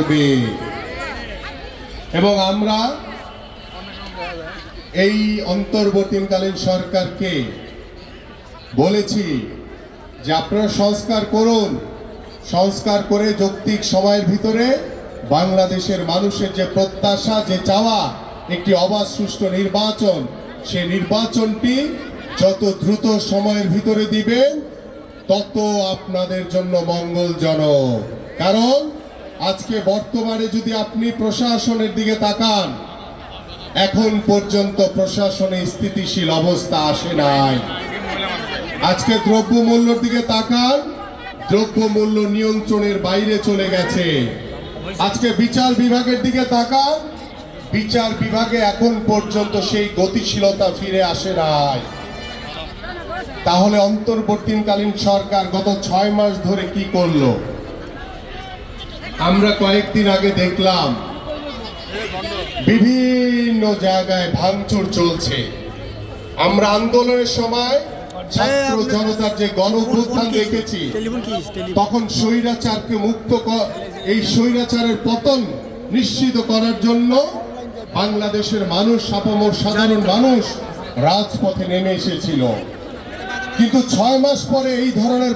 পারবে এবং আমরা এই অন্তর্বর্তীকালীন সরকারকে বলেছি যে আপনারা সংস্কার করুন। সংস্কার করে যৌক্তিক সময়ের ভিতরে বাংলাদেশের মানুষের যে প্রত্যাশা, যে চাওয়া, একটি অবাধ, সুষ্ঠু নির্বাচন, সেই নির্বাচনটি যত দ্রুত সময়ের ভিতরে দিবেন, তত আপনাদের জন্য মঙ্গলজনক। কারণ আজকে বর্তমানে যদি আপনি প্রশাসনের দিকে তাকান, এখন পর্যন্ত প্রশাসনে স্থিতিশীল অবস্থা আসে নাই। আজকে দ্রব্য মূল্যের দিকে তাকান দ্রব্য মূল্য নিয়ন্ত্রণের বাইরে চলে গেছে। আজকে বিচার বিভাগের দিকে তাকান, বিচার বিভাগে এখন পর্যন্ত সেই গতিশীলতা ফিরে আসে নাই। তাহলে অন্তর্বর্তীকালীন সরকার গত ছয় মাস ধরে কি করল? আমরা কয়েকদিন আগে দেখলাম বিভিন্ন জায়গায় ভাঙচুর চলছে। আমরা আন্দোলনের সময় ছাত্র জনতার যে গণ দেখেছি তখন স্বৈরাচারকে মুক্ত এই স্বৈরাচারের পতন নিশ্চিত করার জন্য বাংলাদেশের মানুষ সাপামর সাধারণ মানুষ রাজপথে নেমে এসেছিল। কিন্তু ছয় মাস পরে এই ধরনের